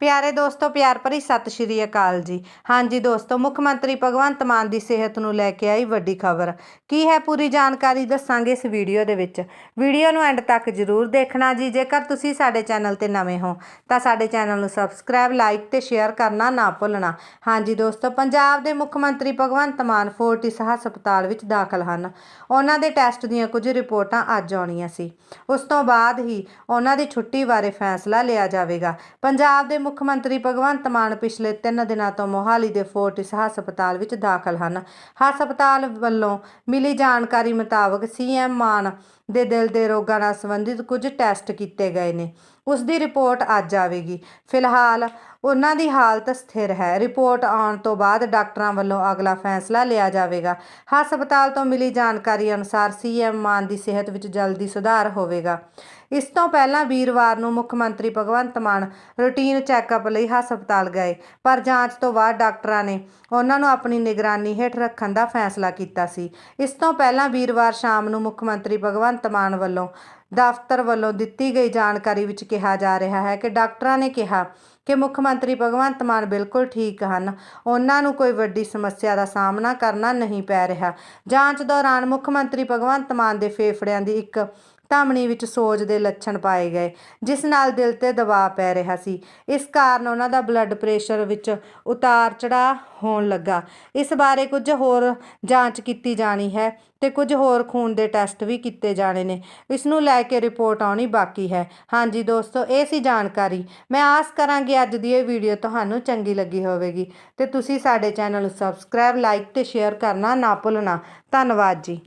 ਪਿਆਰੇ ਦੋਸਤੋ, ਪਿਆਰ ਭਰੀ ਸਤਿ ਸ਼੍ਰੀ ਅਕਾਲ ਜੀ। ਹਾਂਜੀ ਦੋਸਤੋ, ਮੁੱਖ ਮੰਤਰੀ ਭਗਵੰਤ ਮਾਨ ਦੀ ਸਿਹਤ ਨੂੰ ਲੈ ਕੇ ਆਈ ਵੱਡੀ ਖਬਰ। ਕੀ ਹੈ ਪੂਰੀ ਜਾਣਕਾਰੀ ਦੱਸਾਂਗੇ ਇਸ ਵੀਡੀਓ ਦੇ ਵਿੱਚ। ਵੀਡੀਓ ਨੂੰ ਐਂਡ ਤੱਕ ਜਰੂਰ ਦੇਖਣਾ ਜੀ। ਜੇਕਰ ਤੁਸੀਂ ਸਾਡੇ ਚੈਨਲ ਤੇ ਨਵੇਂ ਹੋ, ਤਾਂ ਸਾਡੇ ਚੈਨਲ ਨੂੰ ਸਬਸਕ੍ਰਾਈਬ, ਲਾਈਕ ਤੇ ਸ਼ੇਅਰ ਕਰਨਾ ਨਾ ਭੁੱਲਣਾ। ਹਾਂਜੀ ਦੋਸਤੋ, ਪੰਜਾਬ ਦੇ ਮੁੱਖ ਮੰਤਰੀ ਭਗਵੰਤ ਮਾਨ ਫੋਰਟਿਸ ਹਸਪਤਾਲ ਵਿੱਚ ਦਾਖਲ ਹਨ। ਉਹਨਾਂ ਦੇ ਟੈਸਟ ਦੀਆਂ ਕੁਝ ਰਿਪੋਰਟਾਂ ਅੱਜ ਆਉਣੀਆਂ ਸੀ। ਉਸ ਤੋਂ ਬਾਅਦ ਹੀ ਉਹਨਾਂ ਦੀ ਛੁੱਟੀ ਬਾਰੇ ਫੈਸਲਾ ਲਿਆ ਜਾਵੇਗਾ। ਪੰਜਾਬ ਦੇ ਮੁੱਖ ਮੰਤਰੀ ਭਗਵੰਤ ਮਾਨ ਪਿਛਲੇ 3 ਦਿਨਾਂ ਤੋਂ ਮੋਹਾਲੀ ਦੇ ਫੋਰਟਿਸ ਹਸਪਤਾਲ ਵਿੱਚ ਦਾਖਲ ਹਨ। ਹਸਪਤਾਲ ਵੱਲੋਂ ਮਿਲੀ ਜਾਣਕਾਰੀ ਮੁਤਾਬਕ ਸੀਐਮ ਮਾਨ ਦੇ ਦਿਲ ਦੇ ਰੋਗਾਂ ਨਾਲ ਸੰਬੰਧਿਤ ਕੁਝ ਟੈਸਟ ਕੀਤੇ ਗਏ ਨੇ। ਉਸ ਦੀ ਰਿਪੋਰਟ ਅੱਜ ਆਵੇਗੀ। ਫਿਲਹਾਲ ਉਹਨਾਂ ਦੀ ਹਾਲਤ ਸਥਿਰ ਹੈ। ਰਿਪੋਰਟ ਆਉਣ ਤੋਂ ਬਾਅਦ ਡਾਕਟਰਾਂ ਵੱਲੋਂ ਅਗਲਾ ਫੈਸਲਾ ਲਿਆ ਜਾਵੇਗਾ। ਹਸਪਤਾਲ ਤੋਂ ਮਿਲੀ ਜਾਣਕਾਰੀ ਅਨੁਸਾਰ ਸੀਐਮ ਮਾਨ ਦੀ ਸਿਹਤ ਵਿੱਚ ਜਲਦੀ ਸੁਧਾਰ ਹੋਵੇਗਾ। ਇਸ ਤੋਂ ਪਹਿਲਾਂ ਵੀਰਵਾਰ ਨੂੰ ਮੁੱਖ ਮੰਤਰੀ ਭਗਵੰਤ ਮਾਨ ਰੂਟੀਨ ਚੈੱਕਅਪ ਲਈ ਹਸਪਤਾਲ ਗਏ, ਪਰ ਜਾਂਚ ਤੋਂ ਬਾਅਦ ਡਾਕਟਰਾਂ ਨੇ ਉਹਨਾਂ ਨੂੰ ਆਪਣੀ ਨਿਗਰਾਨੀ ਹੇਠ ਰੱਖਣ ਦਾ ਫੈਸਲਾ ਕੀਤਾ ਸੀ। ਇਸ ਤੋਂ ਪਹਿਲਾਂ ਵੀਰਵਾਰ ਸ਼ਾਮ ਨੂੰ ਮੁੱਖ ਮੰਤਰੀ ਭਗਵੰਤ ਮਾਨ ਵੱਲੋਂ ਦਫ਼ਤਰ ਵੱਲੋਂ ਦਿੱਤੀ ਗਈ ਜਾਣਕਾਰੀ ਵਿੱਚ ਕਿਹਾ ਜਾ ਰਿਹਾ ਹੈ ਕਿ ਡਾਕਟਰਾਂ ਨੇ ਕਿਹਾ ਕਿ ਮੁੱਖ ਮੰਤਰੀ ਭਗਵੰਤ ਮਾਨ ਬਿਲਕੁਲ ਠੀਕ ਹਨ। ਉਹਨਾਂ ਨੂੰ ਕੋਈ ਵੱਡੀ ਸਮੱਸਿਆ ਦਾ ਸਾਹਮਣਾ ਕਰਨਾ ਨਹੀਂ ਪੈ ਰਿਹਾ। ਜਾਂਚ ਦੌਰਾਨ ਮੁੱਖ ਮੰਤਰੀ ਭਗਵੰਤ ਮਾਨ ਦੇ ਫੇਫੜਿਆਂ ਦੀ ਇੱਕ ਧਮਣੀ ਵਿੱਚ ਸੋਜ ਦੇ ਲੱਛਣ ਪਾਏ ਗਏ, ਜਿਸ ਨਾਲ ਦਿਲ ਤੇ ਦਬਾਅ ਪੈ ਰਿਹਾ ਸੀ। ਇਸ ਕਾਰਨ ਉਹਨਾਂ ਦਾ ਬਲੱਡ ਪ੍ਰੈਸ਼ਰ ਵਿੱਚ ਉਤਾਰ ਚੜਾਅ ਹੋਣ ਲੱਗਾ। ਇਸ ਬਾਰੇ ਕੁਝ ਹੋਰ ਜਾਂਚ ਕੀਤੀ ਜਾਣੀ ਹੈ ਤੇ ਕੁਝ ਹੋਰ ਖੂਨ ਦੇ ਟੈਸਟ ਵੀ ਕੀਤੇ ਜਾਣੇ ਨੇ। ਇਸ ਨੂੰ ਲੈ ਕੇ ਰਿਪੋਰਟ ਆਉਣੀ ਬਾਕੀ ਹੈ। ਹਾਂਜੀ ਦੋਸਤੋ, ਇਹ ਸੀ ਜਾਣਕਾਰੀ। ਮੈਂ ਆਸ ਕਰਾਂਗੀ ਅੱਜ ਦੀ ਇਹ ਵੀਡੀਓ ਤੁਹਾਨੂੰ ਚੰਗੀ ਲੱਗੀ ਹੋਵੇਗੀ। ਤੇ ਤੁਸੀਂ ਸਾਡੇ ਚੈਨਲ ਨੂੰ ਸਬਸਕ੍ਰਾਈਬ ਲਾਈਕ ਤੇ ਸ਼ੇਅਰ ਕਰਨਾ ਨਾ ਭੁੱਲਣਾ। ਧੰਨਵਾਦ ਜੀ।